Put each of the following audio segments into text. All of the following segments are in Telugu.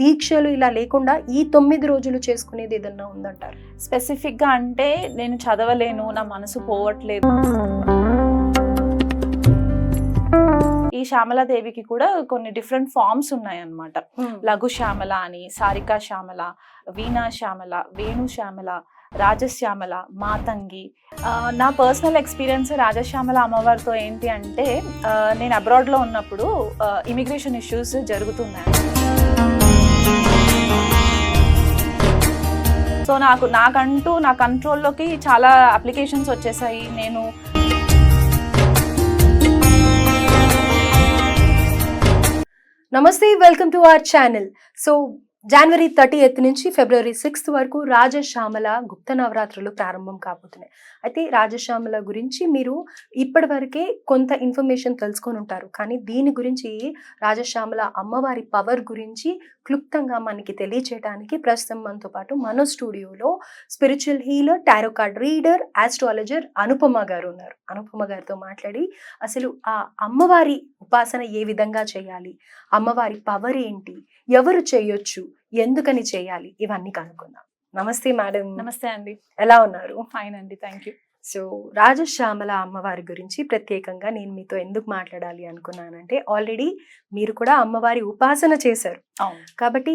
దీక్షలు ఇలా లేకుండా ఈ తొమ్మిది రోజులు చేసుకునేది ఏదన్నా ఉందంటారు? స్పెసిఫిక్గా అంటే నేను చదవలేను నా మనసు పోవట్లేదు. ఈ శ్యామలాదేవికి కూడా కొన్ని డిఫరెంట్ ఫార్మ్స్ ఉన్నాయి అన్నమాట లఘు శ్యామల అని సారికా శ్యామల వీణా శ్యామల వేణు శ్యామల రాజశ్యామల మాతంగి. నా పర్సనల్ ఎక్స్పీరియన్స్ రాజశ్యామల అమ్మవారితో ఏంటి అంటే నేను అబ్రాడ్లో ఉన్నప్పుడు ఇమిగ్రేషన్ ఇష్యూస్ జరుగుతున్నాయి. సో నాకు నాకంటూ నా కంట్రోల్లోకి చాలా అప్లికేషన్స్ వచ్చేసాయి. నేను నమస్తే welcome to our channel. So January thirty eighth నుంచి ఫిబ్రవరి సిక్స్త్ వరకు రాజశ్యామల గుప్త నవరాత్రులు ప్రారంభం కాబోతున్నాయి. అయితే రాజశ్యామల గురించి మీరు ఇప్పటి వరకే కొంత ఇన్ఫర్మేషన్ తెలుసుకొని ఉంటారు. కానీ దీని గురించి రాజశ్యామల అమ్మవారి పవర్ గురించి క్లుప్తంగా మనకి తెలియచేయడానికి ప్రస్తుతం మనతో పాటు మన స్టూడియోలో spiritual healer tarot card reader astrologer Anupama గారు ఉన్నారు. అనుపమ గారితో మాట్లాడి అసలు ఆ అమ్మవారి ఉపాసన ఏ విధంగా చేయాలి? అమ్మవారి పవర్ ఏంటి? ఎవరు చేయొచ్చు? ఎందుకని చేయాలి? ఇవన్నీ కనుక్కుందాం. నమస్తే మేడం. నమస్తే అండి. ఎలా ఉన్నారు? ఫైన్ అండి థ్యాంక్ యూ సో రాజశ్యామల అమ్మవారి గురించి ప్రత్యేకంగా నేను మీతో ఎందుకు మాట్లాడాలి అనుకున్నానంటే ఆల్రెడీ మీరు కూడా అమ్మవారి ఉపాసన చేశారు. కాబట్టి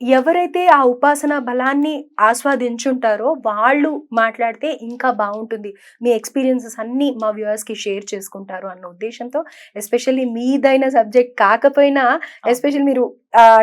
ఎవరైతే ఆ ఉపాసన బలాన్ని ఆస్వాదించుంటారో వాళ్ళు మాట్లాడితే ఇంకా బాగుంటుంది. మీ ఎక్స్పీరియన్సెస్ అన్నీ మా వ్యూవర్స్కి షేర్ చేసుకుంటారు అన్న ఉద్దేశంతో. ఎస్పెషల్లీ మీదైన సబ్జెక్ట్ కాకపోయినా ఎస్పెషల్ మీరు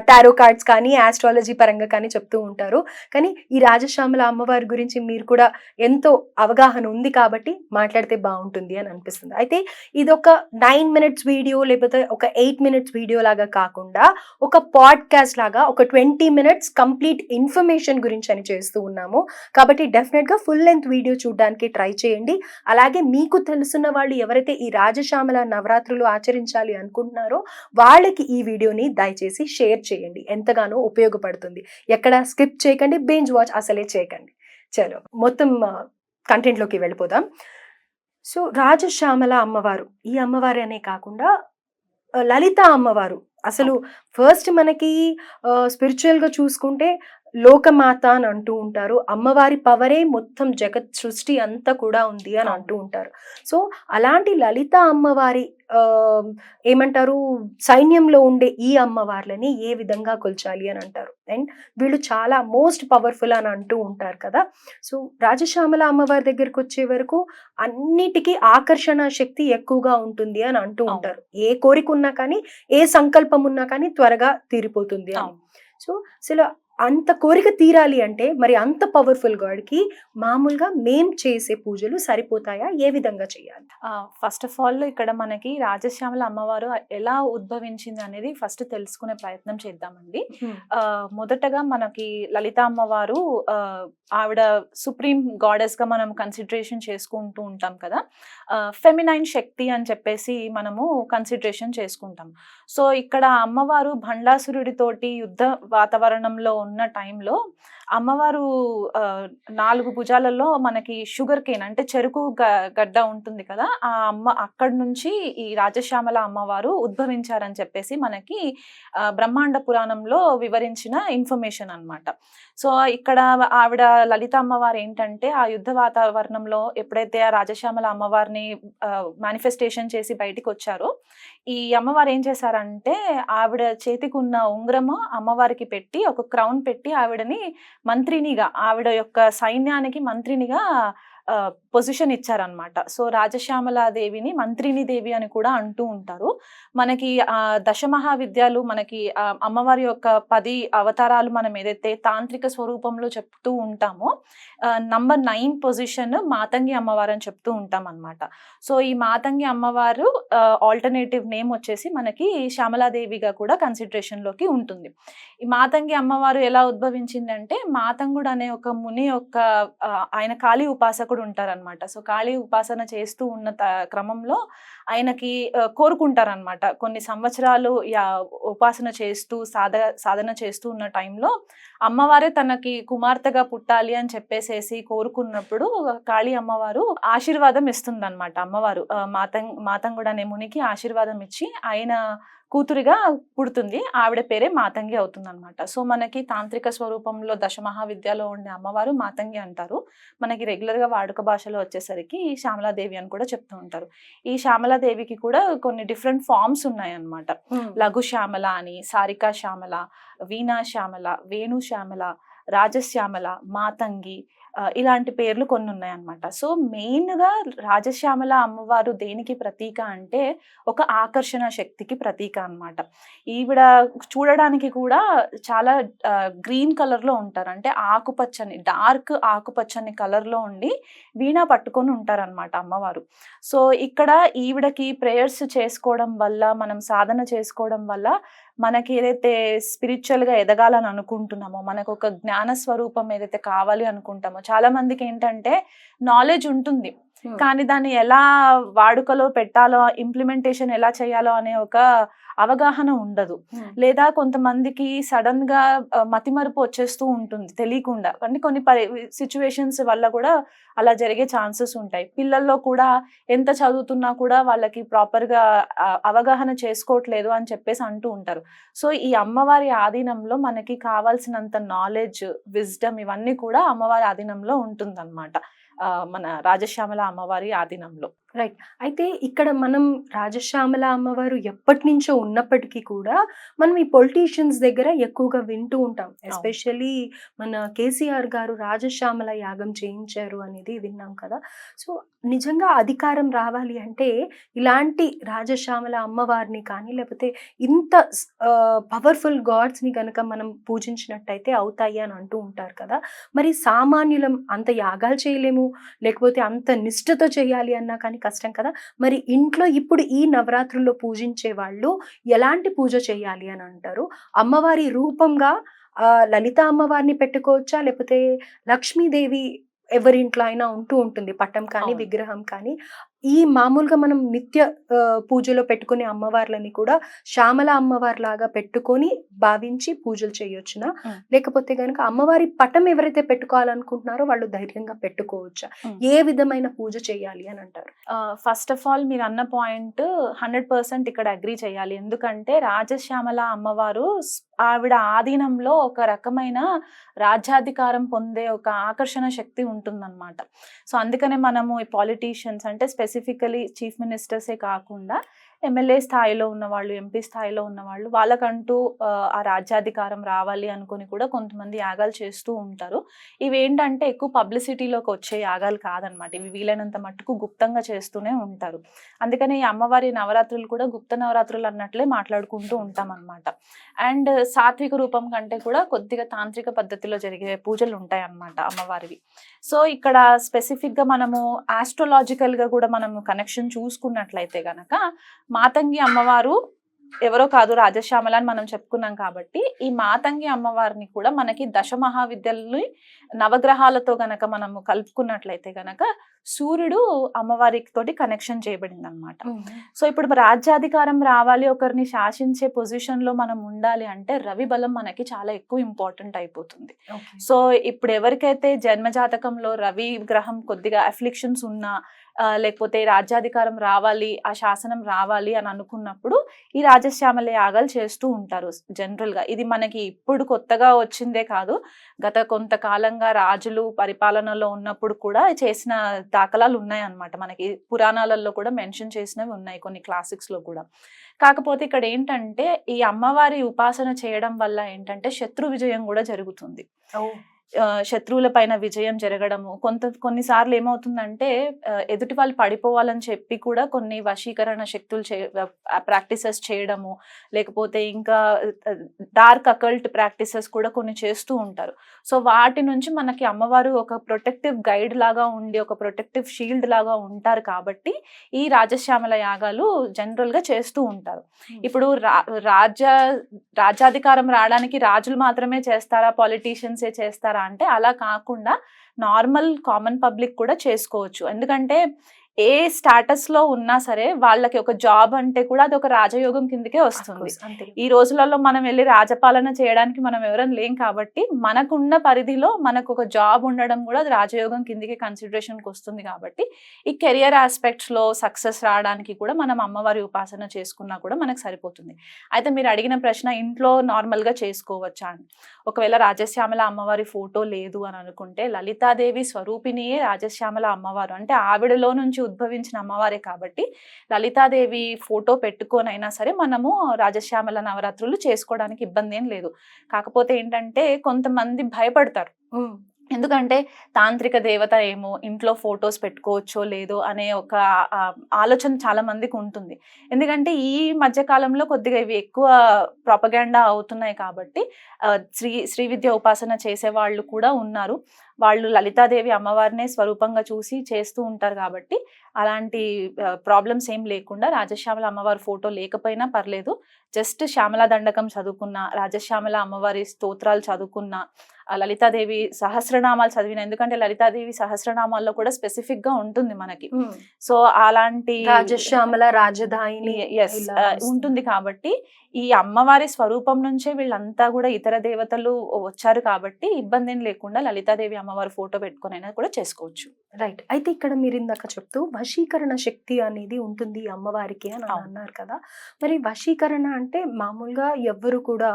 టారో కార్డ్స్ కానీ ఆస్ట్రాలజీ పరంగా కానీ చెప్తూ ఉంటారు. కానీ ఈ రాజశ్యామల అమ్మవారి గురించి మీరు కూడా ఎంతో అవగాహన ఉంది కాబట్టి మాట్లాడితే బాగుంటుంది అని అనిపిస్తుంది. అయితే ఇది ఒక నైన్ మినిట్స్ వీడియో లేకపోతే ఒక ఎయిట్ మినిట్స్ వీడియో లాగా కాకుండా ఒక పాడ్కాస్ట్ లాగా ఒక ట్వంటీ మినిట్స్ కంప్లీట్ ఇన్ఫర్మేషన్ గురించి అని చేస్తూ ఉన్నాము. కాబట్టి డెఫినెట్గా ఫుల్ లెంత్ వీడియో చూడడానికి ట్రై చేయండి. అలాగే మీకు తెలుసున్న వాళ్ళు ఎవరైతే ఈ రాజశ్యామల నవరాత్రులు ఆచరించాలి అనుకుంటున్నారో వాళ్ళకి ఈ వీడియోని దయచేసి షేర్ చేయండి. ఎంతగానో ఉపయోగపడుతుంది. ఎక్కడ స్కిప్ చేయకండి బెంజ్ వాచ్ అసలే చేయకండి. చలో మొత్తం కంటెంట్లోకి వెళ్ళిపోదాం. సో రాజశ్యామల అమ్మవారు ఈ అమ్మవారి అనే కాకుండా లలిత అమ్మవారు అసలు ఫస్ట్ మనకి స్పిరిచువల్గా చూసుకుంటే లోకమాత అని అంటూ ఉంటారు. అమ్మవారి పవరే మొత్తం జగత్ సృష్టి అంతా కూడా ఉంది అని అంటూ ఉంటారు. సో అలాంటి లలిత అమ్మవారి ఏమంటారు సైన్యంలో ఉండే ఈ అమ్మవార్లని ఏ విధంగా కొల్చాలి అని అంటారు. అండ్ వీళ్ళు చాలా మోస్ట్ పవర్ఫుల్ అని అంటూ ఉంటారు కదా. సో రాజశ్యామల అమ్మవారి దగ్గరికి వచ్చే వరకు అన్నిటికీ ఆకర్షణ శక్తి ఎక్కువగా ఉంటుంది అని అంటూ. ఉంటారు. ఏ కోరిక ఉన్నా కానీ ఏ సంకల్పం ఉన్నా కానీ త్వరగా తీరిపోతుంది అని. సో అసలు అంత కోరిక తీరాలి అంటే మరి అంత పవర్ఫుల్ గాడ్కి మామూలుగా మేం చేసే పూజలు సరిపోతాయా? ఏ విధంగా చేయాలి? ఫస్ట్ ఆఫ్ ఆల్ ఇక్కడ మనకి రాజశ్యామల అమ్మవారు ఎలా ఉద్భవించింది అనేది ఫస్ట్ తెలుసుకునే ప్రయత్నం చేద్దామండి. మొదటగా మనకి లలిత అమ్మవారు ఆవిడ సుప్రీం గాడెస్గా మనం కన్సిడరేషన్ చేసుకుంటూ ఉంటాం కదా. ఫెమినైన్ శక్తి అని చెప్పేసి మనము కన్సిడరేషన్ చేసుకుంటాం. సో ఇక్కడ అమ్మవారు భండాసురుడితోటి యుద్ధ వాతావరణంలో ఉన్న టైంలో అమ్మవారు నాలుగు భుజాలలో మనకి షుగర్ కేన్ అంటే చెరుకు గ- గడ్డ ఉంటుంది కదా ఆ అమ్మ అక్కడి నుంచి ఈ రాజశ్యామల అమ్మవారు ఉద్భవించారని చెప్పేసి మనకి బ్రహ్మాండ పురాణంలో వివరించిన ఇన్ఫర్మేషన్ అన్నమాట. సో ఇక్కడ ఆవిడ లలిత అమ్మవారు ఏంటంటే ఆ యుద్ధ వాతావరణంలో ఎప్పుడైతే ఆ రాజశ్యామల అమ్మవారిని మేనిఫెస్టేషన్ చేసి బయటికి వచ్చారో ఈ అమ్మవారు ఏం చేశారంటే ఆవిడ చేతికి ఉన్న ఉంగరము అమ్మవారికి పెట్టి ఒక క్రౌన్ పెట్టి ఆవిడని మంత్రినిగా ఆవిడ యొక్క సైన్యానికి మంత్రినిగా పొజిషన్ ఇచ్చారనమాట సో రాజశ్యామల దేవిని మంత్రిని దేవి అని కూడా అంటూ ఉంటారు. మనకి ఆ దశమహావిద్యాలు మనకి అమ్మవారి యొక్క పది అవతారాలు మనం ఏదైతే తాంత్రిక స్వరూపంలో చెప్తూ ఉంటామో నంబర్ నైన్ పొజిషన్ మాతంగి అమ్మవారు అని చెప్తూ ఉంటాం అనమాట సో ఈ మాతంగి అమ్మవారు ఆల్టర్నేటివ్ నేమ్ వచ్చేసి మనకి శ్యామలాదేవిగా కూడా కన్సిడరేషన్లోకి లోకి ఉంటుంది. ఈ మాతంగి అమ్మవారు ఎలా ఉద్భవించిందంటే మాతంగుడు అనే ఒక ముని యొక్క ఆయన కాళీ ఉపాసకుడు ఉంటారనమాట సో కాళీ ఉపాసన చేస్తూ ఉన్న త- క్రమంలో ఆయనకి కోరుకుంటారనమాట కొన్ని సంవత్సరాలు యా- ఉపాసన చేస్తూ సాధ సాధన చేస్తూ ఉన్న టైంలో అమ్మవారే తనకి కుమార్తెగా పుట్టాలి అని చెప్పేసేసి కోరుకున్నప్పుడు కాళీ అమ్మవారు ఆశీర్వాదం ఇస్తుందన్నమాట అమ్మవారు. ఆ, మాతం మాతంగుడు అనే మునికి ఆశీర్వాదం ఇచ్చి ఆయన కూతురిగా పుడుతుంది. ఆవిడ పేరే మాతంగి అవుతుంది అనమాట సో మనకి తాంత్రిక స్వరూపంలో దశ మహావిద్యలో ఉండే అమ్మవారు మాతంగి అంటారు. మనకి రెగ్యులర్గా వాడుక భాషలో వచ్చేసరికి శ్యామలాదేవి అని కూడా చెప్తూ ఉంటారు. ఈ శ్యామలాదేవికి కూడా కొన్ని డిఫరెంట్ ఫార్మ్స్ ఉన్నాయి అన్నమాట లఘు శ్యామల అని సారికా శ్యామల వీణా శ్యామల వేణు శ్యామల రాజశ్యామల మాతంగి ఇలాంటి పేర్లు కొన్ని ఉన్నాయన్నమాట సో మెయిన్గా రాజశ్యామల అమ్మవారు దేనికి ప్రతీక అంటే ఒక ఆకర్షణ శక్తికి ప్రతీక అన్నమాట. ఈవిడ చూడడానికి కూడా చాలా గ్రీన్ కలర్లో ఉంటారు. అంటే ఆకుపచ్చని డార్క్ ఆకుపచ్చని కలర్లో ఉండి వీణ పట్టుకొని ఉంటారన్నమాట అమ్మవారు. సో ఇక్కడ ఈవిడకి ప్రేయర్స్ చేసుకోవడం వల్ల మనం సాధన చేసుకోవడం వల్ల మనకి ఏదైతే స్పిరిచువల్గా ఎదగాలని అనుకుంటున్నామో మనకు ఒక జ్ఞాన స్వరూపం ఏదైతే కావాలి అనుకుంటామో చాలా మందికి ఏంటంటే నాలెడ్జ్ ఉంటుంది. కానీ దాన్ని ఎలా వాడుకలో పెట్టాలో ఇంప్లిమెంటేషన్ ఎలా చేయాలో అనే ఒక అవగాహన ఉండదు. లేదా కొంతమందికి సడన్గా మతిమరుపు వచ్చేస్తూ ఉంటుంది తెలియకుండా. అంటే కొన్ని సిచ్యువేషన్స్ వల్ల కూడా అలా జరిగే ఛాన్సెస్ ఉంటాయి. పిల్లల్లో కూడా ఎంత చదువుతున్నా కూడా వాళ్ళకి ప్రాపర్గా అవగాహన చేసుకోవట్లేదు అని చెప్పేసి అంటూ ఉంటారు. సో ఈ అమ్మవారి ఆధీనంలో మనకి కావాల్సినంత నాలెడ్జ్ విజ్డమ్ ఇవన్నీ కూడా అమ్మవారి ఆధీనంలో ఉంటుందన్నమాట. మన రాజశ్యామల అమ్మవారి ఆధీనంలో. అయితే ఇక్కడ మనం రాజశ్యామల అమ్మవారు ఎప్పటి నుంచో ఉన్నప్పటికీ కూడా మనం ఈ పొలిటీషియన్స్ దగ్గర ఎక్కువగా వింటూ ఉంటాం. ఎస్పెషల్లీ మన కేసీఆర్ గారు రాజశ్యామల యాగం చేయించారు అనేది విన్నాం కదా. సో నిజంగా అధికారం రావాలి అంటే ఇలాంటి రాజశ్యామల అమ్మవారిని కానీ లేకపోతే ఇంత పవర్ఫుల్ గాడ్స్ని కనుక మనం పూజించినట్టయితే అవుతాయి అని అంటూ ఉంటారు కదా. మరి సామాన్యులం అంత యాగాలు చేయలేము? లేకపోతే అంత నిష్ఠతో చేయాలి అన్నా కానీ కష్టం కదా. మరి ఇంట్లో ఇప్పుడు ఈ నవరాత్రుల్లో పూజించే వాళ్ళు ఎలాంటి పూజ చేయాలి అని అంటారు? అమ్మవారి రూపంగా ఆ, లలిత అమ్మవారిని పెట్టుకోవచ్చా? లేకపోతే లక్ష్మీదేవి ఎవరింట్లో అయినా ఉంటూ ఉంటుంది. పట్టం కానీ. విగ్రహం కానీ. ఈ మామూలుగా మనం నిత్య పూజలో పెట్టుకునే అమ్మవార్లని కూడా శ్యామల అమ్మవారి లాగా పెట్టుకొని భావించి పూజలు చేయొచ్చునా. లేకపోతే కనుక అమ్మవారి పటం ఎవరైతే పెట్టుకోవాలనుకుంటున్నారో వాళ్ళు ధైర్యంగా పెట్టుకోవచ్చా. ఏ విధమైన పూజ చేయాలి అని అంటారు ఫస్ట్ ఆఫ్ ఆల్ మీరు అన్న పాయింట్ హండ్రెడ్ పర్సెంట్ ఇక్కడ అగ్రి చేయాలి ఎందుకంటే రాజశ్యామల అమ్మవారు ఆవిడ ఆధీనంలో ఒక రకమైన రాజ్యాధికారం పొందే ఒక ఆకర్షణ శక్తి ఉంటుందన్నమాట. సో అందుకనే మనము ఈ పాలిటీషియన్స్ అంటే స్పెసిఫికలీ చీఫ్ మినిస్టర్సే కాకుండా ఎమ్మెల్యే స్థాయిలో ఉన్నవాళ్ళు ఎంపీ స్థాయిలో ఉన్నవాళ్ళు వాళ్ళకంటూ ఆ, రాజ్యాధికారం రావాలి అనుకుని కూడా కొంతమంది యాగాలు చేస్తూ ఉంటారు. ఇవి ఏంటంటే ఎక్కువ పబ్లిసిటీలోకి వచ్చే యాగాలు కాదనమాట. ఇవి వీలైనంత మట్టుకు గుప్తంగా చేస్తూనే ఉంటారు. అందుకని ఈ అమ్మవారి నవరాత్రులు కూడా గుప్త నవరాత్రులు అన్నట్లే మాట్లాడుకుంటూ ఉంటాం అనమాట అండ్ సాత్విక రూపం కంటే కూడా కొద్దిగా తాంత్రిక పద్ధతిలో జరిగే పూజలు ఉంటాయి అన్నమాట అమ్మవారివి. సో ఇక్కడ స్పెసిఫిక్గా మనము ఆస్ట్రోలాజికల్గా కూడా మనము కనెక్షన్ చూసుకున్నట్లయితే గనక మాతంగి అమ్మవారు ఎవరో కాదు రాజశ్యామల అని మనం చెప్పుకున్నాం కాబట్టి ఈ మాతంగి అమ్మవారిని కూడా మనకి దశ మహావిద్యల్ని నవగ్రహాలతో గనక మనము కలుపుకున్నట్లయితే గనక సూర్యుడు అమ్మవారి తోటి కనెక్షన్ చేయబడింది అనమాట సో ఇప్పుడు రాజ్యాధికారం రావాలి ఒకరిని శాసించే పొజిషన్లో మనం ఉండాలి అంటే రవి బలం మనకి చాలా ఎక్కువ ఇంపార్టెంట్ అయిపోతుంది. సో ఇప్పుడు ఎవరికైతే జన్మ జాతకంలో రవి గ్రహం కొద్దిగా అఫ్లిక్షన్స్ ఉన్నా లేకపోతే రాజ్యాధికారం రావాలి ఆ శాసనం రావాలి అని అనుకున్నప్పుడు ఈ రాజశ్యామల యాగాలు చేస్తూ ఉంటారు జనరల్గా. ఇది మనకి ఇప్పుడు కొత్తగా వచ్చిందే కాదు గత కొంతకాలంగా రాజులు పరిపాలనలో ఉన్నప్పుడు కూడా చేసిన దాఖలాలు ఉన్నాయన్నమాట. మనకి పురాణాలలో కూడా మెన్షన్ చేసినవి ఉన్నాయి కొన్ని క్లాసిక్స్లో కూడా. కాకపోతే ఇక్కడ ఏంటంటే ఈ అమ్మవారి ఉపాసన చేయడం వల్ల ఏంటంటే శత్రు విజయం కూడా జరుగుతుంది. శత్రువుల పైన విజయం జరగడము. కొంత కొన్నిసార్లు ఏమవుతుందంటే ఎదుటి వాళ్ళు పడిపోవాలని చెప్పి కూడా కొన్ని వశీకరణ శక్తులు చే ప్రాక్టీసెస్ చేయడము. లేకపోతే ఇంకా డార్క్ అకల్ట్ ప్రాక్టీసెస్ కూడా కొన్ని చేస్తూ ఉంటారు. సో వాటి నుంచి మనకి అమ్మవారు ఒక ప్రొటెక్టివ్ గైడ్ లాగా ఉండి ఒక ప్రొటెక్టివ్ షీల్డ్ లాగా ఉంటారు కాబట్టి ఈ రాజశ్యామల యాగాలు జనరల్గా చేస్తూ ఉంటారు. ఇప్పుడు రా రాజ్య రాజ్యాధికారం రావడానికి రాజులు మాత్రమే చేస్తారా? పాలిటీషియన్సే చేస్తారా? అంటే అలా కాకుండా నార్మల్ కామన్ పబ్లిక్ కూడా చేసుకోవచ్చు. ఎందుకంటే ఏ స్టాటస్లో ఉన్నా సరే వాళ్ళకి ఒక జాబ్ అంటే కూడా అది ఒక రాజయోగం కిందకే వస్తుంది. ఈ రోజులలో మనం వెళ్ళి రాజపాలన చేయడానికి మనం ఎవరం లేం కాబట్టి మనకున్న పరిధిలో మనకు ఒక జాబ్ ఉండడం కూడా అది రాజయోగం కిందికి కన్సిడరేషన్కి వస్తుంది కాబట్టి ఈ కెరియర్ ఆస్పెక్ట్స్లో సక్సెస్ రావడానికి కూడా మనం అమ్మవారి ఉపాసన చేసుకున్నా కూడా మనకు సరిపోతుంది. అయితే మీరు అడిగిన ప్రశ్న ఇంట్లో నార్మల్గా చేసుకోవచ్చా అని. ఒకవేళ రాజశ్యామల అమ్మవారి ఫోటో లేదు అని అనుకుంటే లలితాదేవి స్వరూపిణియే రాజశ్యామల అమ్మవారు. అంటే ఆవిడలో నుంచి ఉద్భవించిన అమ్మవారే కాబట్టి లలితాదేవి ఫోటో పెట్టుకొనైనా సరే మనము రాజశ్యామల నవరాత్రులు చేసుకోవడానికి ఇబ్బంది ఏం లేదు. కాకపోతే ఏంటంటే కొంతమంది భయపడతారు. ఎందుకంటే తాంత్రిక దేవత ఏమో ఇంట్లో ఫొటోస్ పెట్టుకోవచ్చో లేదో అనే ఒక ఆలోచన చాలా మందికి ఉంటుంది. ఎందుకంటే ఈ మధ్య కాలంలో కొద్దిగా ఇవి ఎక్కువ ప్రాపగాండా అవుతున్నాయి కాబట్టి శ్రీ శ్రీ విద్య ఉపాసన చేసే వాళ్ళు కూడా ఉన్నారు. వాళ్ళు లలితాదేవి అమ్మవారినే స్వరూపంగా చూసి చేస్తూ ఉంటారు కాబట్టి అలాంటి ప్రాబ్లమ్స్ ఏం లేకుండా రాజశ్యామల అమ్మవారి ఫోటో లేకపోయినా పర్లేదు జస్ట్ శ్యామల దండకం చదువుకున్న రాజశ్యామల అమ్మవారి స్తోత్రాలు చదువుకున్న లలితాదేవి సహస్రనామాలు చదివిన ఎందుకంటే లలితాదేవి సహస్రనామాల్లో కూడా స్పెసిఫిక్గా ఉంటుంది మనకి. సో అలాంటి రాజశ్యామల రాజధాని ఎస్ ఉంటుంది కాబట్టి ఈ అమ్మవారి స్వరూపం నుంచే వీళ్ళంతా కూడా ఇతర దేవతలు వచ్చారు కాబట్టి ఇబ్బంది ఏం లేకుండా లలితాదేవి అమ్మవారి ఫోటో పెట్టుకునైనా కూడా చేసుకోవచ్చు. రైట్. అయితే ఇక్కడ మీరు ఇందాక చెప్తూ వశీకరణ శక్తి అనేది ఉంటుంది అమ్మవారికి అని. అన్నారు కదా. మరి వశీకరణ అంటే మామూలుగా ఎవ్వరు కూడా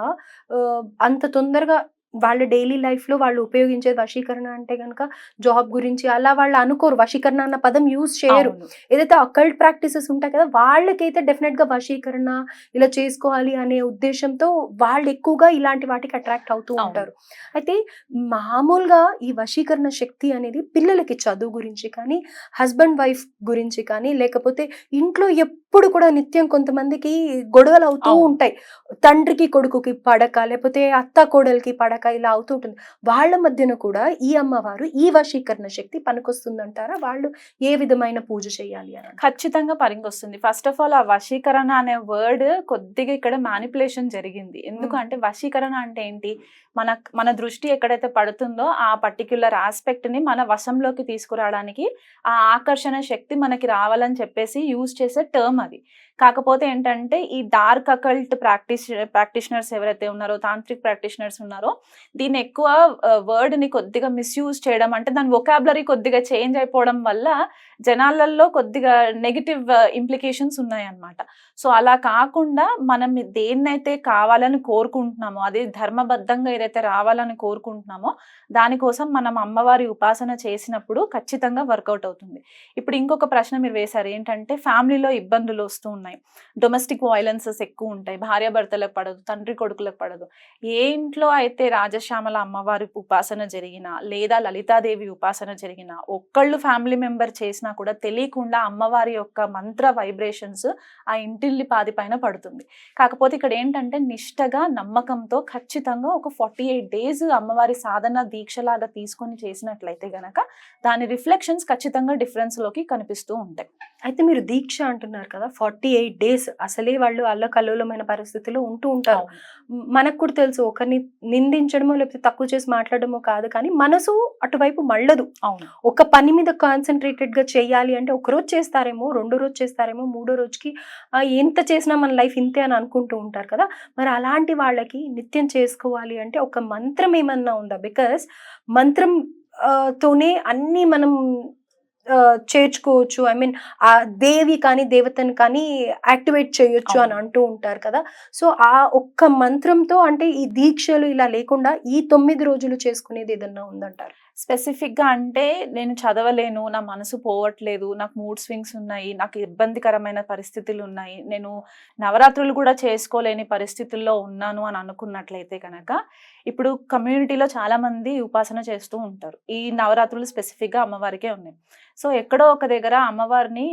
అంత తొందరగా వాళ్ళ డైలీ లైఫ్లో వాళ్ళు ఉపయోగించే వశీకరణ అంటే గనక జాబ్ గురించి అలా వాళ్ళు అనుకోరు వశీకరణ అన్న పదం యూజ్ చేయరు. ఏదైతే అకల్ట్ ప్రాక్టీసెస్ ఉంటాయి కదా వాళ్ళకైతే డెఫినెట్గా వశీకరణ ఇలా చేసుకోవాలి అనే ఉద్దేశంతో వాళ్ళు ఎక్కువగా ఇలాంటి వాటికి అట్రాక్ట్ అవుతూ. ఉంటారు అయితే మామూలుగా ఈ వశీకరణ శక్తి అనేది పిల్లలకి చదువు గురించి కానీ హస్బెండ్ వైఫ్ గురించి కానీ లేకపోతే ఇంట్లో ఎప్పుడు కూడా నిత్యం కొంతమందికి గొడవలు అవుతూ. ఉంటాయి తండ్రికి కొడుకుకి పడక లేకపోతే అత్త కోడలికి పడక ఇలా అవుతూ ఉంటుంది. వాళ్ళ మధ్యన కూడా ఈ అమ్మవారు ఈ వశీకరణ శక్తి పనికొస్తుందంటారా? వాళ్ళు ఏ విధమైన పూజ చేయాలి అని? ఖచ్చితంగా వస్తుంది ఫస్ట్ ఆఫ్ ఆల్ ఆ వశీకరణ అనే వర్డ్ కొద్దిగా ఇక్కడ మ్యానిపులేషన్ జరిగింది. ఎందుకంటే వశీకరణ అంటే ఏంటి? మన మన దృష్టి ఎక్కడైతే పడుతుందో ఆ పర్టిక్యులర్ ఆస్పెక్ట్ని మన వశంలోకి తీసుకురావడానికి ఆ ఆకర్షణ శక్తి మనకి రావాలని చెప్పేసి యూజ్ చేసే టర్మ్ అది. కాకపోతే ఏంటంటే ఈ డార్క్ అకల్ట్ ప్రాక్టీస్ ప్రాక్టీషనర్స్ ఎవరైతే ఉన్నారో తాంత్రిక్ ప్రాక్టీషనర్స్ ఉన్నారో దీన్ని ఎక్కువ వర్డ్ని కొద్దిగా మిస్యూజ్ చేయడం అంటే దాని వొకాబులరీ కొద్దిగా చేంజ్ అయిపోవడం వల్ల జనాలలో కొద్దిగా నెగిటివ్ ఇంప్లికేషన్స్ ఉన్నాయన్నమాట. సో అలా కాకుండా మనం దేన్నైతే కావాలని కోరుకుంటున్నామో అది ధర్మబద్ధంగా ఏదైతే రావాలని కోరుకుంటున్నామో దానికోసం మనం అమ్మవారి ఉపాసన చేసినప్పుడు ఖచ్చితంగా వర్కౌట్ అవుతుంది. ఇప్పుడు ఇంకొక ప్రశ్న మీరు వేశారు. ఏంటంటే ఫ్యామిలీలో ఇబ్బందులు వస్తూ ఉన్నాయి. డొమెస్టిక్ వైలెన్సెస్ ఎక్కువ ఉంటాయి. భార్యాభర్తలకు పడదు తండ్రి కొడుకులకు పడదు. ఏ ఇంట్లో అయితే రాజశ్యామల అమ్మవారి ఉపాసన జరిగినా లేదా లలితాదేవి ఉపాసన జరిగినా ఒక్కళ్ళు ఫ్యామిలీ మెంబర్ చేసినా కూడా తెలియకుండా అమ్మవారి యొక్క మంత్ర వైబ్రేషన్స్ ఆ ఇంటిల్లి పాది పైన పడుతుంది. కాకపోతే ఇక్కడ ఏంటంటే నిష్టగా నమ్మకంతో ఖచ్చితంగా ఒక ఫార్టీ ఎయిట్ డేస్ అమ్మవారి సాధన దీక్షలాగా తీసుకొని చేసినట్లయితే గనక దాని రిఫ్లెక్షన్స్ ఖచ్చితంగా డిఫరెన్స్లోకి కనిపిస్తూ ఉంటాయి. అయితే మీరు దీక్ష అంటున్నారు కదా ఫార్టీ ఎయిట్ డేస్ అసలే వాళ్ళు అల్లకల్లోలమైన పరిస్థితిలో ఉంటూ ఉంటారు. మనకు కూడా తెలుసు ఒకరిని నిందించడమో లేకపోతే తక్కువ చేసి మాట్లాడడమో కాదు కానీ మనసు అటువైపు మళ్ళదు. ఒక పని మీద కాన్సన్ట్రేటెడ్గా చేయాలి అంటే ఒక రోజు చేస్తారేమో రెండో రోజు చేస్తారేమో మూడో రోజుకి ఎంత చేసినా మన లైఫ్ ఇంతే అని అనుకుంటూ ఉంటారు కదా. మరి అలాంటి వాళ్ళకి నిత్యం చేసుకోవాలి అంటే ఒక మంత్రం ఏమన్నా ఉందా? బికాస్ మంత్రం తోనే అన్ని మనం చేర్చుకోవచ్చు. ఐ మీన్ ఆ దేవి కానీ దేవతను కానీ యాక్టివేట్ చేయొచ్చు అని. అంటూ ఉంటారు కదా. సో ఆ ఒక్క మంత్రంతో అంటే ఈ దీక్షలు ఇలా లేకుండా ఈ తొమ్మిది రోజులు చేసుకునేది ఏదన్నా ఉందంటారు? స్పెసిఫిక్గా అంటే నేను చదవలేను నా మనసు పోవట్లేదు నాకు మూడ్ స్వింగ్స్ ఉన్నాయి నాకు ఇబ్బందికరమైన పరిస్థితులు ఉన్నాయి నేను నవరాత్రులు కూడా చేసుకోలేని పరిస్థితుల్లో ఉన్నాను అని అనుకున్నట్లయితే కనుక ఇప్పుడు కమ్యూనిటీలో చాలా మంది ఉపాసన చేస్తూ ఉంటారు. ఈ నవరాత్రులు స్పెసిఫిక్గా అమ్మవారికే ఉన్నాయి. సో ఎక్కడో ఒక దగ్గర అమ్మవారిని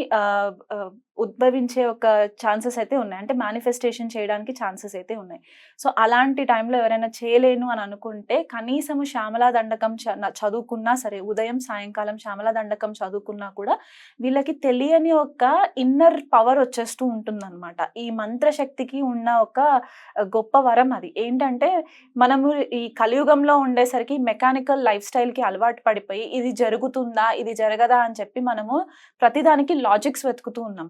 ఉద్భవించే ఒక ఛాన్సెస్ అయితే ఉన్నాయి. అంటే మేనిఫెస్టేషన్ చేయడానికి ఛాన్సెస్ అయితే ఉన్నాయి. సో అలాంటి టైంలో ఎవరైనా చేయలేను అని అనుకుంటే కనీసము శ్యామలా దండకం చ- చదువుకున్నా సరే ఉదయం సాయంకాలం శ్యామలా దండకం చదువుకున్నా కూడా వీళ్ళకి తెలియని ఒక ఇన్నర్ పవర్ వచ్చేస్తూ ఉంటుందన్నమాట. ఈ మంత్రశక్తికి ఉన్న ఒక గొప్ప వరం అది. ఏంటంటే మనము ఈ కలియుగంలో ఉండేసరికి మెకానికల్ లైఫ్ స్టైల్కి అలవాటు పడిపోయి ఇది జరుగుతుందా ఇది జరగదా అని చెప్పి మనము ప్రతిదానికి లాజిక్స్ వెతుకుతూ ఉన్నాం.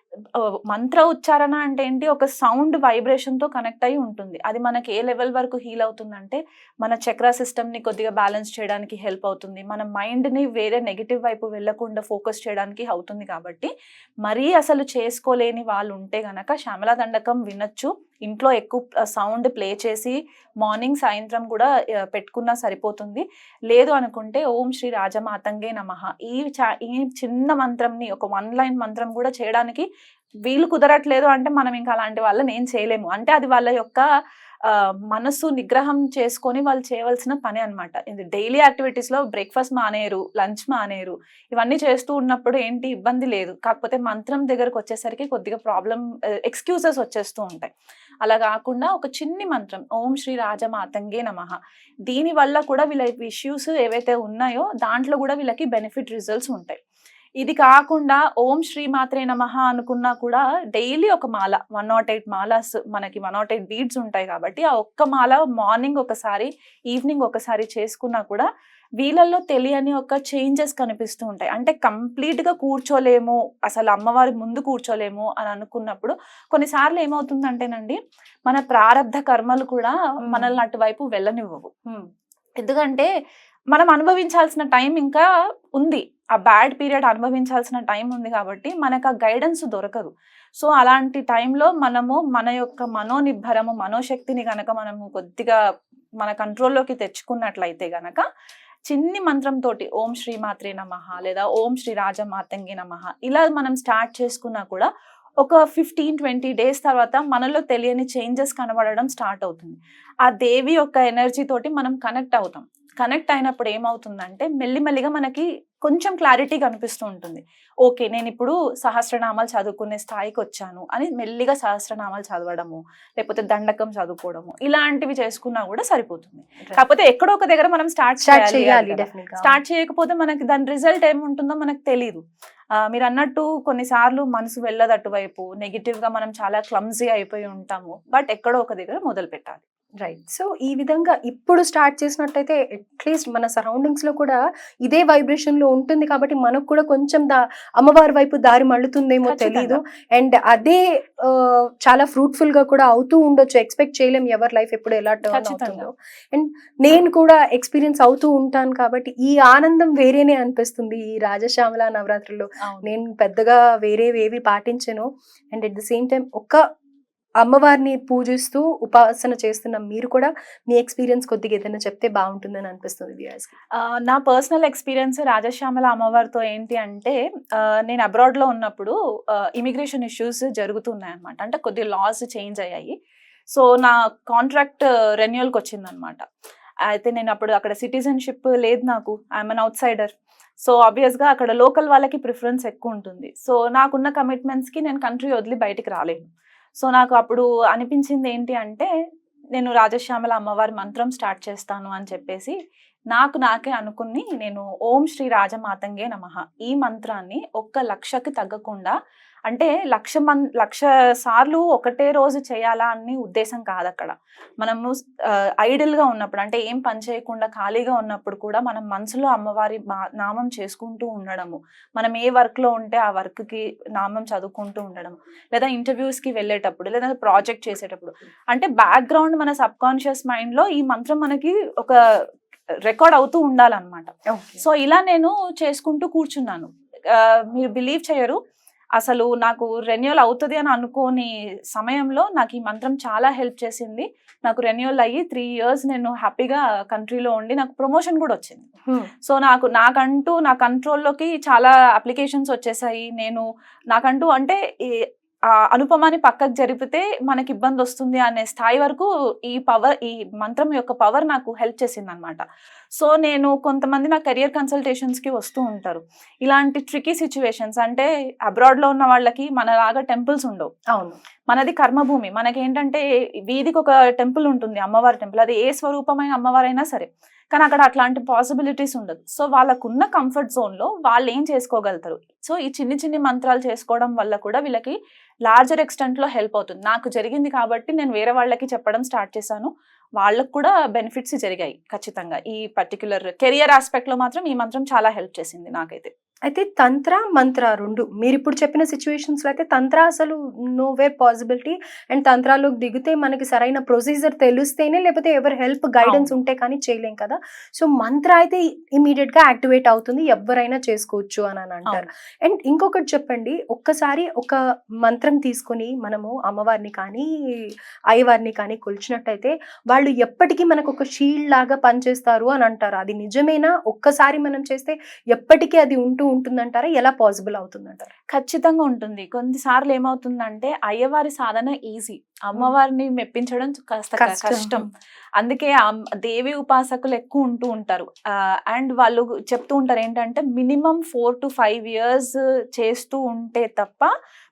మంత్ర ఉచ్చారణ అంటే ఏంటి? ఒక సౌండ్ వైబ్రేషన్తో కనెక్ట్ అయి ఉంటుంది. అది మనకి ఏ లెవెల్ వరకు హీల్ అవుతుందంటే మన చక్ర సిస్టమ్ని కొద్దిగా బ్యాలెన్స్ చేయడానికి హెల్ప్ అవుతుంది. మన మైండ్ని వేరే నెగిటివ్ వైపు వెళ్ళకుండా ఫోకస్ చేయడానికి అవుతుంది కాబట్టి మరీ అసలు చేసుకోలేని వాళ్ళు ఉంటే గనక శ్యామలా దండకం వినొచ్చు. ఇంట్లో ఎక్కువ సౌండ్ ప్లే చేసి మార్నింగ్ సాయంత్రం కూడా పెట్టుకున్నా సరిపోతుంది. లేదు అనుకుంటే ఓం శ్రీ రాజమాతంగే నమః. ఈ చా- ఈ చిన్న మంత్రంని ఒక వన్ లైన్ మంత్రం కూడా చేయడానికి వీలు కుదరట్లేదు అంటే మనం ఇంకా అలాంటి వాళ్ళని ఏం చేయలేము. అంటే అది వాళ్ళ యొక్క మనసు నిగ్రహం చేసుకొని వాళ్ళు చేయవలసిన పని అనమాట ఇది డైలీ యాక్టివిటీస్లో బ్రేక్ఫాస్ట్ మానేరు లంచ్ మానేరు ఇవన్నీ చేస్తూ ఉన్నప్పుడు ఏంటి ఇబ్బంది లేదు. కాకపోతే మంత్రం దగ్గరకు వచ్చేసరికి కొద్దిగా ప్రాబ్లం ఎక్స్క్యూజెస్ వచ్చేస్తూ ఉంటాయి. అలా కాకుండా ఒక చిన్ని మంత్రం ఓం శ్రీ రాజమాతంగే నమ. దీని వల్ల కూడా వీళ్ళ ఇష్యూస్ ఏవైతే ఉన్నాయో దాంట్లో కూడా వీళ్ళకి బెనిఫిట్ రిజల్ట్స్ ఉంటాయి. ఇది కాకుండా ఓం శ్రీ మాత్రే నమః అనుకున్నా కూడా డైలీ ఒక మాల వన్ నాట్ ఎయిట్ మాలాస్ మనకి వన్ నాట్ ఎయిట్ బీడ్స్ ఉంటాయి కాబట్టి ఆ ఒక్క మాల మార్నింగ్ ఒకసారి ఈవినింగ్ ఒకసారి చేసుకున్నా కూడా వీళ్ళల్లో తెలియని ఒక చేంజెస్ కనిపిస్తూ ఉంటాయి. అంటే కంప్లీట్గా కూర్చోలేము అసలు అమ్మవారి ముందు కూర్చోలేము అని అనుకున్నప్పుడు కొన్నిసార్లు ఏమవుతుందంటేనండి మన ప్రారంధ కర్మలు కూడా మనల్ని అటువైపు వెళ్ళనివ్వవు. ఎందుకంటే మనం అనుభవించాల్సిన టైం ఇంకా ఉంది. ఆ బ్యాడ్ పీరియడ్ అనుభవించాల్సిన టైం ఉంది కాబట్టి మనకు ఆ గైడెన్స్ దొరకదు. సో అలాంటి టైంలో మనము మన యొక్క మనోనిబ్బరము మనోశక్తిని కనుక మనము కొద్దిగా మన కంట్రోల్లోకి తెచ్చుకున్నట్లయితే గనక చిన్ని మంత్రంతో ఓం శ్రీ మాత్రే నమః లేదా ఓం శ్రీ రాజమాతంగి నమః ఇలా మనం స్టార్ట్ చేసుకున్నా కూడా ఒక ఫిఫ్టీన్ ట్వంటీ డేస్ తర్వాత మనలో తెలియని చేంజెస్ కనబడడం స్టార్ట్ అవుతుంది. ఆ దేవి యొక్క ఎనర్జీ తోటి మనం కనెక్ట్ అవుతాం. కనెక్ట్ అయినప్పుడు ఏమవుతుందంటే మెల్లిమెల్లిగా మనకి కొంచెం క్లారిటీ కనిపిస్తూ ఉంటుంది. ఓకే నేను ఇప్పుడు సహస్రనామాలు చదువుకునే స్థాయికి వచ్చాను అని మెల్లిగా సహస్రనామాలు చదవడము లేకపోతే దండకం చదువుకోవడము ఇలాంటివి చేసుకున్నా కూడా సరిపోతుంది. కాకపోతే ఎక్కడో ఒక దగ్గర మనం స్టార్ట్ చేయాలి స్టార్ట్ చేయకపోతే మనకి దాని రిజల్ట్ ఏముంటుందో మనకు తెలియదు మీరు అన్నట్టు కొన్నిసార్లు మనసు వెళ్ళదు అటువైపు నెగిటివ్గా మనం చాలా క్లమ్జీ అయిపోయి ఉంటాము బట్ ఎక్కడో ఒక దగ్గర మొదలు పెట్టాలి రైట్ సో ఈ విధంగా ఇప్పుడు స్టార్ట్ చేసినట్టయితే అట్లీస్ట్ మన సరౌండింగ్స్లో కూడా ఇదే వైబ్రేషన్లో ఉంటుంది కాబట్టి మనకు కూడా కొంచెం దా అమ్మవారి వైపు దారి మళ్ళుతుందేమో. తెలీదు. అండ్ అదే చాలా ఫ్రూట్ఫుల్గా కూడా అవుతూ ఉండొచ్చు. ఎక్స్పెక్ట్ చేయలేం ఎవరి లైఫ్ ఎప్పుడు ఎలా టర్న్. అవుతుందో. అండ్ నేను కూడా ఎక్స్పీరియన్స్ అవుతూ ఉంటాను కాబట్టి ఈ ఆనందం వేరేనే అనిపిస్తుంది ఈ రాజశ్యామల నవరాత్రుల్లో. నేను పెద్దగా వేరేవేవి పాటించను. And at the same time ఒక్క అమ్మవారిని పూజిస్తూ ఉపాసన చేస్తున్న మీరు కూడా మీ ఎక్స్పీరియన్స్ కొద్దిగా ఏదైనా చెప్తే బాగుంటుందని అనిపిస్తుంది నా పర్సనల్ ఎక్స్పీరియన్స్ రాజశ్యామల అమ్మవారితో ఏంటి అంటే నేను అబ్రాడ్లో లో ఉన్నప్పుడు ఇమిగ్రేషన్ ఇష్యూస్ జరుగుతున్నాయి అనమాట అంటే కొద్ది లాస్ చేంజ్ అయ్యాయి. సో నా కాంట్రాక్ట్ రెన్యువల్కి వచ్చిందనమాట అయితే నేను అప్పుడు అక్కడ సిటిజన్షిప్ లేదు నాకు. I'm an outsider so గా అక్కడ లోకల్ వాళ్ళకి ప్రిఫరెన్స్ ఎక్కువ ఉంటుంది. సో నాకున్న కమిట్మెంట్స్కి నేను కంట్రీ వదిలి బయటికి రాలేను. సో నాకు అప్పుడు అనిపించింది ఏంటి అంటే నేను రాజశ్యామల అమ్మవారి మంత్రం స్టార్ట్ చేస్తాను అని చెప్పేసి నాకు నాకే అనుకుని నేను ఓం శ్రీ రాజమాతంగే నమః ఈ మంత్రాన్ని ఒక్క లక్షకి తగ్గకుండా అంటే లక్ష మన్ లక్ష సార్లు ఒకటే రోజు చేయాలా అని ఉద్దేశం కాదు అక్కడ మనము ఐడిల్గా ఉన్నప్పుడు అంటే ఏం పని చేయకుండా ఖాళీగా ఉన్నప్పుడు కూడా మనం మనసులో అమ్మవారి నామం చేసుకుంటూ ఉండడము. మనం ఏ వర్క్లో ఉంటే ఆ వర్క్కి నామం చదువుకుంటూ ఉండడం లేదా ఇంటర్వ్యూస్కి వెళ్ళేటప్పుడు లేదా ప్రాజెక్ట్ చేసేటప్పుడు. అంటే బ్యాక్గ్రౌండ్ మన సబ్ కాన్షియస్ మైండ్లో ఈ మంత్రం మనకి ఒక రికార్డ్ అవుతూ ఉండాలన్నమాట. సో ఇలా నేను చేసుకుంటూ కూర్చున్నాను. మీరు బిలీవ్ చేయరు. అసలు నాకు రెన్యువల్ అవుతుంది అని అనుకోని సమయంలో నాకు ఈ మంత్రం చాలా హెల్ప్ చేసింది. నాకు రెన్యువల్ అయ్యి త్రీ ఇయర్స్ నేను హ్యాపీగా కంట్రీలో ఉండి నాకు ప్రమోషన్ కూడా వచ్చింది. సో నాకు నాకంటూ నా కంట్రోల్లోకి చాలా అప్లికేషన్స్ వచ్చేసాయి. నేను నాకంటూ అంటే అనుపమాని పక్కకు జరిపితే మనకి ఇబ్బంది వస్తుంది అనే స్థాయి వరకు ఈ పవర్ ఈ మంత్రం యొక్క పవర్ నాకు హెల్ప్ చేసింది అనమాట సో నేను కొంతమంది నా కెరియర్ కన్సల్టేషన్స్కి వస్తూ ఉంటారు. ఇలాంటి ట్రికీ సిచ్యువేషన్స్ అంటే అబ్రాడ్లో ఉన్న వాళ్ళకి మనలాగా టెంపుల్స్ ఉండవు. అవును. మనది కర్మభూమి. మనకేంటంటే వీధికి ఒక టెంపుల్ ఉంటుంది అమ్మవారి టెంపుల్ అది ఏ స్వరూపమైన అమ్మవారైనా సరే. కానీ అక్కడ అట్లాంటి పాసిబిలిటీస్ ఉండదు. సో వాళ్ళకున్న కంఫర్ట్ జోన్లో వాళ్ళు ఏం చేసుకోగలుగుతారు? సో ఈ చిన్ని చిన్ని మంత్రాలు చేసుకోవడం వల్ల కూడా వీళ్ళకి లార్జర్ ఎక్స్టెంట్లో హెల్ప్ అవుతుంది. నాకు జరిగింది కాబట్టి నేను వేరే వాళ్ళకి చెప్పడం స్టార్ట్ చేశాను. వాళ్ళకు కూడా బెనిఫిట్స్ జరిగాయి ఖచ్చితంగా. ఈ పర్టికులర్ కెరియర్ ఆస్పెక్ట్లో మాత్రం ఈ మంత్రం చాలా హెల్ప్ చేసింది నాకైతే. అయితే తంత్ర మంత్ర రెండు. మీరు ఇప్పుడు చెప్పిన సిచ్యువేషన్స్లో అయితే తంత్ర అసలు నో వేర్ పాసిబిలిటీ అండ్ తంత్రాలోకి దిగితే మనకి సరైన ప్రొసీజర్ తెలిస్తేనే లేకపోతే ఎవరి హెల్ప్ గైడెన్స్. ఉంటే కానీ చేయలేం కదా. సో మంత్ర అయితే ఇమీడియట్గా యాక్టివేట్ అవుతుంది. ఎవరైనా చేసుకోవచ్చు అని అని అంటారు. అండ్ ఇంకొకటి చెప్పండి. ఒక్కసారి ఒక మంత్రం తీసుకొని మనము అమ్మవారిని కానీ అయ్యవారిని కానీ కొలిచినట్టయితే వాళ్ళు ఎప్పటికీ మనకు ఒక షీల్డ్ లాగా పనిచేస్తారు అని అంటారు. అది నిజమేనా? ఒక్కసారి మనం చేస్తే ఎప్పటికీ అది ఉంటూ ఉంటుందంటారా? ఎలా పాసిబుల్ అవుతుందంటారా? ఖచ్చితంగా ఉంటుంది. కొన్నిసార్లు ఏమవుతుందంటే అయ్యవారి సాధన ఈజీ అమ్మవారిని మెప్పించడం కాస్త కష్టం అందుకే దేవి ఉపాసకులు ఎక్కువ ఉంటూ ఉంటారు. అండ్ వాళ్ళు చెప్తూ ఉంటారు ఏంటంటే minimum four to five years చేస్తూ ఉంటే తప్ప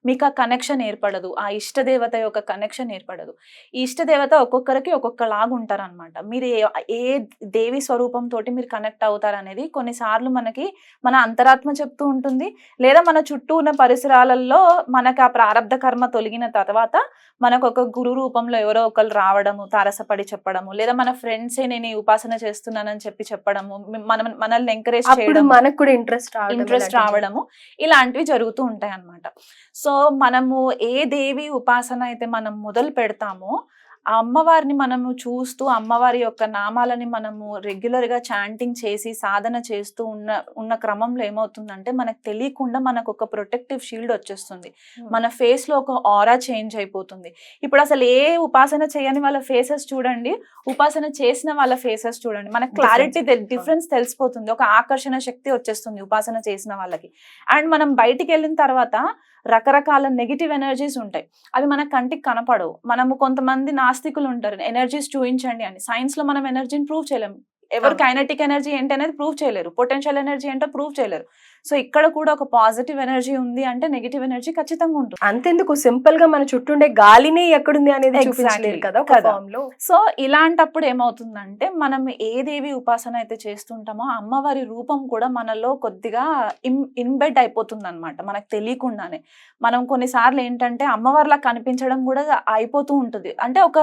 మీకు ఆ కనెక్షన్ ఏర్పడదు. ఆ ఇష్టదేవత యొక్క కనెక్షన్ ఏర్పడదు. ఈ ఇష్టదేవత ఒక్కొక్కరికి ఒక్కొక్కలాగా ఉంటారనమాట మీరు ఏ- దేవి స్వరూపం తోటి మీరు కనెక్ట్ అవుతారనేది కొన్నిసార్లు మనకి మన అంతరాత్మ చెప్తూ ఉంటుంది. లేదా మన చుట్టూ ఉన్న పరిసరాలలో మనకు ఆ ప్రారంధ కర్మ తొలగిన తర్వాత మనకు ఒక గురు రూపంలో ఎవరో ఒకరు రావడము తారసపడి చెప్పడము లేదా మన ఫ్రెండ్సే నేను ఉపాసన చేస్తున్నానని చెప్పి చెప్పడము మనం మనల్ని ఎంకరేజ్ చేయడం మనకు కూడా ఇంట్రెస్ట్ ఇంట్రెస్ట్ రావడము ఇలాంటివి జరుగుతూ ఉంటాయి అన్నమాట సో మనము ఏ దేవి ఉపాసన అయితే మనం మొదలు పెడతామో ఆ అమ్మవారిని మనము చూస్తూ అమ్మవారి యొక్క నామాలని మనము రెగ్యులర్గా చాంటింగ్ చేసి సాధన చేస్తూ ఉన్న ఉన్న క్రమంలో ఏమవుతుందంటే మనకు తెలియకుండా మనకు ఒక ప్రొటెక్టివ్ షీల్డ్ వచ్చేస్తుంది. మన ఫేస్లో ఒక ఆరా చేంజ్ అయిపోతుంది. ఇప్పుడు అసలు ఏ ఉపాసన చేయని వాళ్ళ ఫేసెస్ చూడండి ఉపాసన చేసిన వాళ్ళ ఫేసెస్ చూడండి. మనకు క్లారిటీ డిఫరెన్స్ తెలిసిపోతుంది. ఒక ఆకర్షణ శక్తి వచ్చేస్తుంది ఉపాసన చేసిన వాళ్ళకి. అండ్ మనం బయటికి వెళ్ళిన తర్వాత రకరకాల నెగిటివ్ ఎనర్జీస్ ఉంటాయి. అవి మన కంటికి కనపడవు. మనము కొంతమంది నాస్తికులు ఉంటారు. ఎనర్జీస్ చూపించండి అని. సైన్స్లో మనం ఎనర్జీని ప్రూవ్ చేయలేము. ఎవరు. కైనటిక్ ఎనర్జీ ఏంటి అనేది ప్రూవ్ చేయలేరు. పొటెన్షియల్ ఎనర్జీ ఏంటో ప్రూవ్ చేయలేరు. సో ఇక్కడ కూడా ఒక పాజిటివ్ ఎనర్జీ ఉంది అంటే నెగిటివ్ ఎనర్జీ ఖచ్చితంగా ఉంటుంది. అంతెందుకు? సింపుల్గా మన చుట్టూ ఉండే గాలినే ఎక్కడుంది అనేది. చూపించలేరు కదా సో ఇలాంటప్పుడు ఏమవుతుందంటే మనం ఏ దేవి ఉపాసన అయితే చేస్తుంటామో అమ్మవారి రూపం కూడా మనలో కొద్దిగా ఇన్ ఇన్బెడ్ అయిపోతుంది అనమాట మనకు తెలియకుండానే. మనం కొన్నిసార్లు ఏంటంటే అమ్మవారిలా కనిపించడం కూడా అయిపోతూ ఉంటుంది. అంటే ఒక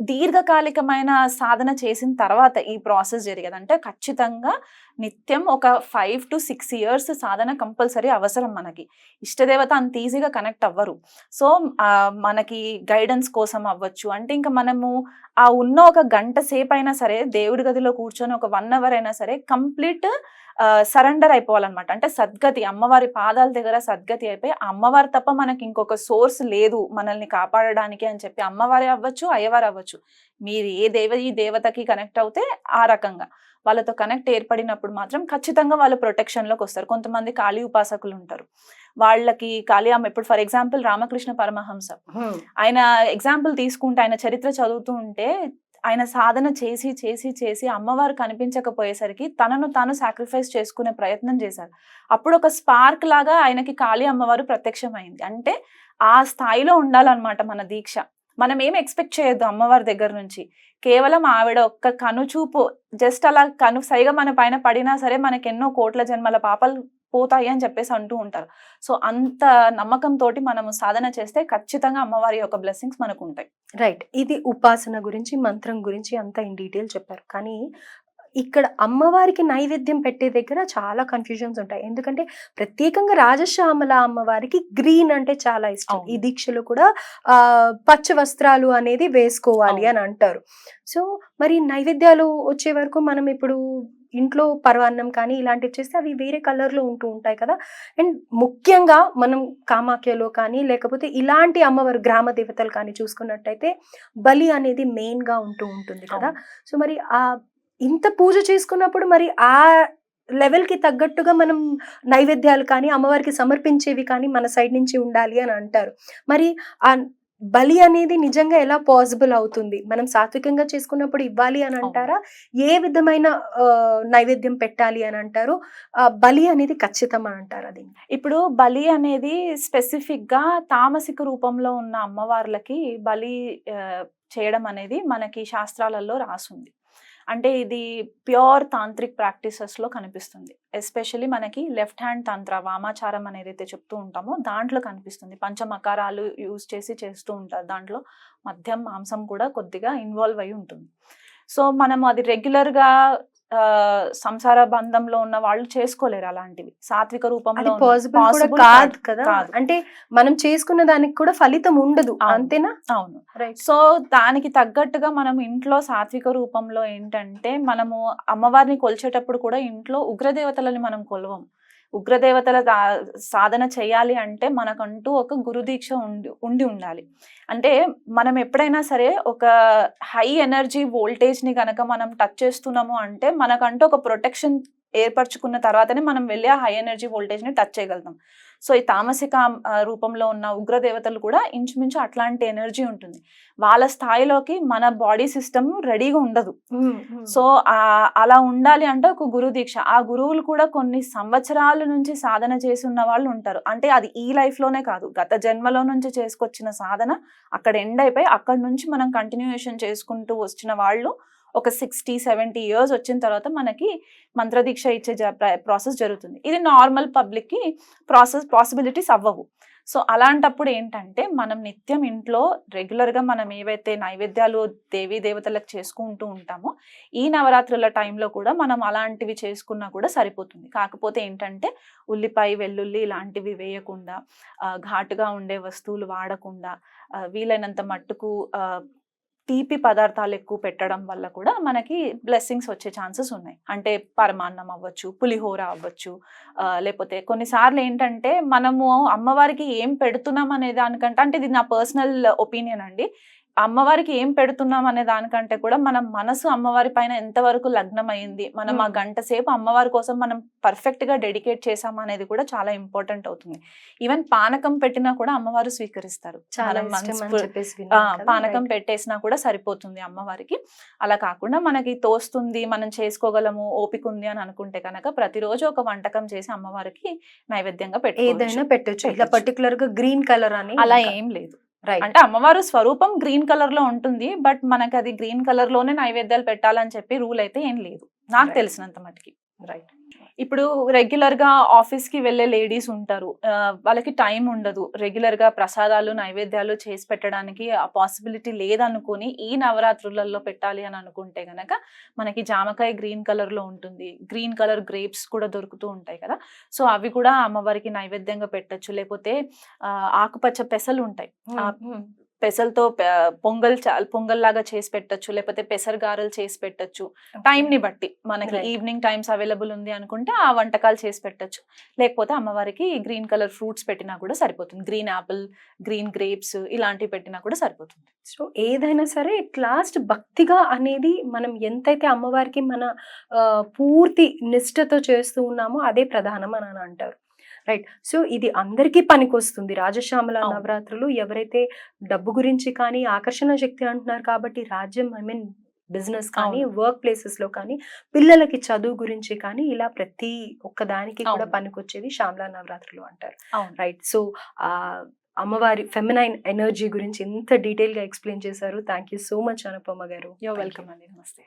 దీర్ఘకాలికమైన సాధన చేసిన తర్వాత ఈ ప్రాసెస్ జరిగేది. అంటే ఖచ్చితంగా నిత్యం ఒక ఫైవ్ టు సిక్స్ ఇయర్స్ సాధన కంపల్సరీ అవసరం మనకి. ఇష్టదేవత అంత ఈజీగా కనెక్ట్ అవ్వరు. సో ఆ, మనకి గైడెన్స్ కోసం అవ్వచ్చు. అంటే ఇంకా మనము ఆ ఉన్న ఒక గంట సేపు అయినా సరే దేవుడి గదిలో కూర్చొని ఒక వన్ అవర్ అయినా సరే కంప్లీట్ సరెండర్ అయిపోవాలన్నమాట. అంటే సద్గతి అమ్మవారి పాదాల దగ్గర సద్గతి అయిపోయి అమ్మవారు తప్ప మనకి ఇంకొక సోర్స్ లేదు మనల్ని కాపాడడానికి అని చెప్పి అమ్మవారే అవ్వచ్చు అయ్యవారు అవ్వచ్చు. మీరు ఏ దేవ ఈ దేవతకి కనెక్ట్ అవుతే ఆ రకంగా. వాళ్ళతో కనెక్ట్ ఏర్పడినప్పుడు మాత్రం ఖచ్చితంగా వాళ్ళు ప్రొటెక్షన్లోకి వస్తారు. కొంతమంది కాళీ ఉపాసకులు ఉంటారు. వాళ్ళకి కాళీ అమ్మ ఇప్పుడు ఫర్ ఎగ్జాంపుల్ రామకృష్ణ పరమహంస. ఆయన ఎగ్జాంపుల్ తీసుకుంటే ఆయన చరిత్ర చదువుతూ ఉంటే ఆయన సాధన చేసి చేసి చేసి అమ్మవారు కనిపించకపోయేసరికి తనను తాను సాక్రిఫైస్ చేసుకునే ప్రయత్నం చేశారు. అప్పుడు ఒక స్పార్క్ లాగా ఆయనకి కాళీ అమ్మవారు ప్రత్యక్షమైంది. అంటే ఆ స్థాయిలో ఉండాలన్నమాట మన దీక్ష. మనం ఏం ఎక్స్పెక్ట్ చేయొద్దు అమ్మవారి దగ్గర నుంచి. కేవలం ఆవిడ ఒక్క కనుచూపు జస్ట్ అలా కను సైగా మన పైన పడినా సరే మనకి ఎన్నో కోట్ల జన్మల పాపాలు పోతాయి అని చెప్పేసి అంటూ ఉంటారు. సో అంత నమ్మకం తోటి మనము సాధన చేస్తే ఖచ్చితంగా అమ్మవారి యొక్క బ్లెస్సింగ్స్ మనకు ఉంటాయి. రైట్ ఇది ఉపాసన గురించి మంత్రం గురించి అంతా ఇన్ డీటెయిల్ చెప్పారు. కానీ ఇక్కడ అమ్మవారికి నైవేద్యం పెట్టే దగ్గర చాలా కన్ఫ్యూజన్స్ ఉంటాయి. ఎందుకంటే ప్రత్యేకంగా రాజశ్యామల అమ్మవారికి గ్రీన్ అంటే చాలా ఇష్టం. ఈ దీక్షలో కూడా ఆ పచ్చ వస్త్రాలు అనేది వేసుకోవాలి. అని అంటారు. సో మరి నైవేద్యాలు వచ్చే వరకు మనం ఇప్పుడు ఇంట్లో పరవాన్నం కానీ ఇలాంటివి చేస్తే అవి వేరే కలర్లో ఉంటూ ఉంటాయి కదా. అండ్ ముఖ్యంగా మనం కామాఖ్యలో కానీ లేకపోతే ఇలాంటి అమ్మవారు గ్రామ దేవతలు కానీ చూసుకున్నట్టయితే బలి అనేది మెయిన్గా ఉంటూ ఉంటుంది కదా. సో మరి ఆ ఇంత పూజ చేసుకున్నప్పుడు మరి ఆ లెవెల్కి తగ్గట్టుగా మనం నైవేద్యాలు కానీ అమ్మవారికి సమర్పించేవి కానీ మన సైడ్ నుంచి ఉండాలి అని అంటారు. మరి ఆ బలి అనేది నిజంగా ఎలా పాసిబుల్ అవుతుంది? మనం సాత్వికంగా చేసుకున్నప్పుడు ఇవ్వాలి అని అంటారా? ఏ విధమైన నైవేద్యం పెట్టాలి అని అంటారు? ఆ, బలి అనేది ఖచ్చితం అని అంటారు అది? ఇప్పుడు బలి అనేది స్పెసిఫిక్గా తామసిక రూపంలో ఉన్న అమ్మవార్లకి బలి చేయడం అనేది మనకి శాస్త్రాలలో రాసుంది. అంటే ఇది ప్యూర్ తాంత్రిక్ ప్రాక్టీసెస్లో కనిపిస్తుంది. ఎస్పెషల్లీ మనకి లెఫ్ట్ హ్యాండ్ తంత్ర వామాచారం అనేది అయితే చెప్తూ ఉంటామో దాంట్లో కనిపిస్తుంది. పంచమకారాలు యూజ్ చేసి చేస్తూ ఉంటారు. దాంట్లో మద్యం మాంసం కూడా కొద్దిగా ఇన్వాల్వ్ అయి ఉంటుంది. సో మనం అది రెగ్యులర్గా సంసార బంధంలో ఉన్న వాళ్ళు చేసుకోలేరు అలాంటివి. సాత్విక రూపంలో పాసిబుల్ కాదు కదా. అంటే మనం చేసుకున్న దానికి కూడా ఫలితం ఉండదు. అంతేనా? అవును. సో దానికి తగ్గట్టుగా మనం ఇంట్లో సాత్విక రూపంలో ఏంటంటే మనము అమ్మవారిని కొలిచేటప్పుడు కూడా ఇంట్లో ఉగ్రదేవతలని మనం కొలవం. ఉగ్రదేవతల సాధన చేయాలి అంటే మనకంటూ ఒక గురుదీక్ష ఉండి ఉండి ఉండాలి. అంటే మనం ఎప్పుడైనా సరే ఒక హై ఎనర్జీ వోల్టేజ్ని కనుక మనం టచ్ చేస్తున్నాము అంటే మనకంటూ ఒక ప్రొటెక్షన్ ఏర్పరచుకున్న తర్వాతనే మనం వెళ్ళి ఆ హై ఎనర్జీ వోల్టేజ్ని టచ్ చేయగలుగుతాం. సో ఈ తామసిక రూపంలో ఉన్న ఉగ్రదేవతలు కూడా ఇంచుమించు అట్లాంటి ఎనర్జీ ఉంటుంది. వాళ్ళ స్థాయిలోకి మన బాడీ సిస్టమ్ రెడీగా ఉండదు. సో అలా ఉండాలి అంటే ఒక గురు దీక్ష. ఆ గురువులు కూడా కొన్ని సంవత్సరాల నుంచి సాధన చేసి ఉన్న వాళ్ళు ఉంటారు. అంటే అది ఈ లైఫ్లోనే కాదు. గత జన్మలో నుంచి చేసుకొచ్చిన సాధన అక్కడ ఎండ్ అయిపోయి అక్కడ నుంచి మనం కంటిన్యూయేషన్ చేసుకుంటూ వచ్చిన వాళ్ళు ఒక సిక్స్టీ సెవెంటీ ఇయర్స్ వచ్చిన తర్వాత మనకి మంత్రదీక్ష ఇచ్చే ప్రాసెస్ జరుగుతుంది. ఇది నార్మల్ పబ్లిక్కి ప్రాసెస్ పాసిబిలిటీస్ అవ్వవు. సో అలాంటప్పుడు ఏంటంటే మనం నిత్యం ఇంట్లో రెగ్యులర్గా మనం ఏవైతే నైవేద్యాలు దేవీ దేవతలకు చేసుకుంటూ ఉంటామో ఈ నవరాత్రుల టైంలో కూడా మనం అలాంటివి చేసుకున్నా కూడా సరిపోతుంది. కాకపోతే ఏంటంటే ఉల్లిపాయ వెల్లుల్లి ఇలాంటివి వేయకుండా ఘాటుగా ఉండే వస్తువులు వాడకుండా వీలైనంత మట్టుకు తీపి పదార్థాలు ఎక్కువ పెట్టడం వల్ల కూడా మనకి బ్లెస్సింగ్స్ వచ్చే ఛాన్సెస్ ఉన్నాయి. అంటే పరమాన్నం అవ్వచ్చు పులిహోర అవ్వచ్చు లేకపోతే కొన్నిసార్లు ఏంటంటే మనము అమ్మవారికి ఏం పెడుతున్నాం అనే దానికంటే అంటే ఇది నా పర్సనల్ ఒపీనియన్ అండి. అమ్మవారికి ఏం పెడుతున్నాం అనే దానికంటే కూడా మన మనసు అమ్మవారి పైన ఎంతవరకు లగ్నం అయింది మనం ఆ. గంట సేపు అమ్మవారి కోసం మనం పర్ఫెక్ట్గా డెడికేట్ చేసాం అనేది కూడా చాలా ఇంపార్టెంట్ అవుతుంది. ఈవెన్ పానకం పెట్టినా కూడా అమ్మవారు స్వీకరిస్తారు. చాలా పానకం. పెట్టేసినా కూడా సరిపోతుంది అమ్మవారికి. అలా కాకుండా మనకి తోస్తుంది మనం చేసుకోగలము ఓపిక ఉంది అని అనుకుంటే కనుక ప్రతిరోజు ఒక వంటకం చేసి అమ్మవారికి నైవేద్యంగా ఏదైనా పెట్టుకోవచ్చు పెట్టొచ్చు. ఇలా. పర్టికులర్గా గ్రీన్ కలర్ అని అలా ఏం లేదు. అంటే అమ్మవారు స్వరూపం గ్రీన్ కలర్లో ఉంటుంది బట్ మనకి అది గ్రీన్ కలర్లోనే నైవేద్యాలు పెట్టాలని చెప్పి రూల్ అయితే ఏం లేదు. నాకు. తెలిసినంత మటుకి. రైట్ ఇప్పుడు రెగ్యులర్గా ఆఫీస్కి వెళ్ళే లేడీస్ ఉంటారు. వాళ్ళకి టైం ఉండదు. రెగ్యులర్గా ప్రసాదాలు నైవేద్యాలు చేసి పెట్టడానికి ఆ పాసిబిలిటీ లేదనుకొని ఈ నవరాత్రులలో పెట్టాలి అని అనుకుంటే గనక మనకి జామకాయ గ్రీన్ కలర్లో ఉంటుంది. గ్రీన్ కలర్ గ్రేప్స్ కూడా దొరుకుతూ ఉంటాయి కదా. సో అవి కూడా అమ్మవారికి నైవేద్యంగా పెట్టొచ్చు. లేకపోతే ఆకుపచ్చ పెసలు ఉంటాయి. పెసలతో పొంగల్ పొంగల్ లాగా చేసి పెట్టొచ్చు లేకపోతే పెసర గారెలు చేసి పెట్టొచ్చు. టైం ని బట్టి మనకి. ఈవినింగ్ టైమ్స్ అవైలబుల్ ఉంది అనుకుంటే ఆ వంటకాలు చేసి పెట్టొచ్చు. లేకపోతే అమ్మవారికి గ్రీన్ కలర్ ఫ్రూట్స్ పెట్టినా కూడా సరిపోతుంది. గ్రీన్ యాపిల్ గ్రీన్ గ్రేప్స్ ఇలాంటివి పెట్టినా కూడా సరిపోతుంది. సో ఏదైనా సరే ఇట్ లాస్ట్ భక్తిగా అనేది మనం ఎంతైతే అమ్మవారికి మన పూర్తి నిష్ఠతో చేస్తూ ఉన్నామో అదే ప్రధానం అని అంటారు. రైట్. సో ఇది అందరికీ పనికొస్తుంది. రాజశ్యామల. నవరాత్రులు ఎవరైతే డబ్బు గురించి కానీ ఆకర్షణ శక్తి అంటున్నారు కాబట్టి రాజ్యం ఐ మీన్ బిజినెస్ కానీ. వర్క్ ప్లేసెస్లో కానీ పిల్లలకి చదువు గురించి కానీ ఇలా ప్రతి ఒక్క దానికి కూడా. పనికొచ్చేది శ్యామలా నవరాత్రులు అంటారు. రైట్. సో ఆ అమ్మవారి ఫెమినైన్ ఎనర్జీ గురించి ఎంత డీటెయిల్గా ఎక్స్ప్లెయిన్ చేశారు. Thank you so much Anupama గారు. యో. వెల్కమ్ అండి. నమస్తే.